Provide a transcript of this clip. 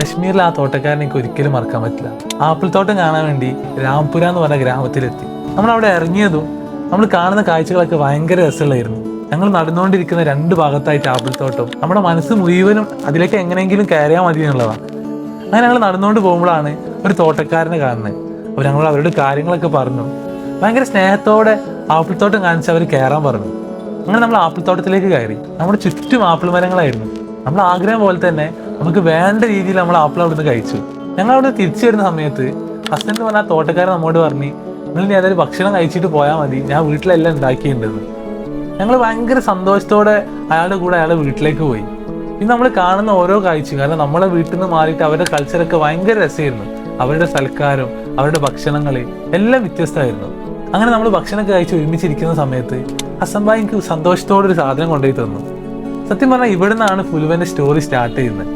കശ്മീരിലെ ആ തോട്ടക്കാരനെ എനിക്ക് ഒരിക്കലും മറക്കാൻ പറ്റില്ല. ആപ്പിൾ തോട്ടം കാണാൻ വേണ്ടി രാംപുര എന്ന് പറഞ്ഞ ഗ്രാമത്തിലെത്തി. നമ്മൾ അവിടെ ഇറങ്ങിയതും നമ്മൾ കാണുന്ന കാഴ്ചകളൊക്കെ ഭയങ്കര രസമുള്ളായിരുന്നു ഞങ്ങൾ നടന്നുകൊണ്ടിരിക്കുന്ന രണ്ട് ഭാഗത്തായിട്ട് ആപ്പിൾ തോട്ടം നമ്മുടെ മനസ്സ് മുഴുവനും അതിലേക്ക് എങ്ങനെയെങ്കിലും കയറിയാൽ മതി എന്നുള്ളതാണ് അങ്ങനെ ഞങ്ങൾ നടന്നുകൊണ്ട് പോകുമ്പോഴാണ് ഒരു തോട്ടക്കാരനെ കാണുന്നത്. അപ്പോൾ ഞങ്ങൾ അവരുടെ കാര്യങ്ങളൊക്കെ പറഞ്ഞു. ഭയങ്കര സ്നേഹത്തോടെ ആപ്പിൾ തോട്ടം കാണിച്ച് അവർ കയറാൻ പറഞ്ഞു. അങ്ങനെ നമ്മൾ ആപ്പിൾ തോട്ടത്തിലേക്ക് കയറി. നമ്മുടെ ചുറ്റും ആപ്പിൾ മരങ്ങളായിരുന്നു. നമ്മൾ ആഗ്രഹം പോലെ തന്നെ നമുക്ക് വേണ്ട രീതിയിൽ നമ്മൾ ആപ്പിൾ അവിടുന്ന് കഴിച്ചു. ഞങ്ങൾ അവിടെ തിരിച്ചു വരുന്ന സമയത്ത് ഹസ്ബൻഡ് പറഞ്ഞ തോട്ടക്കാരൻ നമ്മോട് പറഞ്ഞു നിങ്ങൾ ഇനി അതൊരു ഭക്ഷണം കഴിച്ചിട്ട് പോയാൽ മതി. ഞാൻ വീട്ടിലെല്ലാം ഉണ്ടാക്കിയിട്ടുണ്ടെന്ന് ഞങ്ങൾ ഭയങ്കര സന്തോഷത്തോടെ അയാളുടെ കൂടെ അയാളുടെ വീട്ടിലേക്ക് പോയി. ഇനി നമ്മൾ കാണുന്ന ഓരോ കാഴ്ചയും കാരണം നമ്മളെ വീട്ടിൽ നിന്ന് മാറിയിട്ട് അവരുടെ കൾച്ചറൊക്കെ ഭയങ്കര രസമായിരുന്നു. അവരുടെ സൽക്കാരം അവരുടെ ഭക്ഷണങ്ങൾ എല്ലാം വ്യത്യസ്തമായിരുന്നു. അങ്ങനെ നമ്മൾ ഭക്ഷണമൊക്കെ കഴിച്ച് ഒരുമിച്ചിരിക്കുന്ന സമയത്ത് ഹസൻബായി എനിക്ക് സന്തോഷത്തോടെ ഒരു സാധനം കൊണ്ടുപോയി തന്നു. സത്യം പറഞ്ഞാൽ ഇവിടെ നിന്നാണ് സ്റ്റോറി സ്റ്റാർട്ട് ചെയ്യുന്നത്.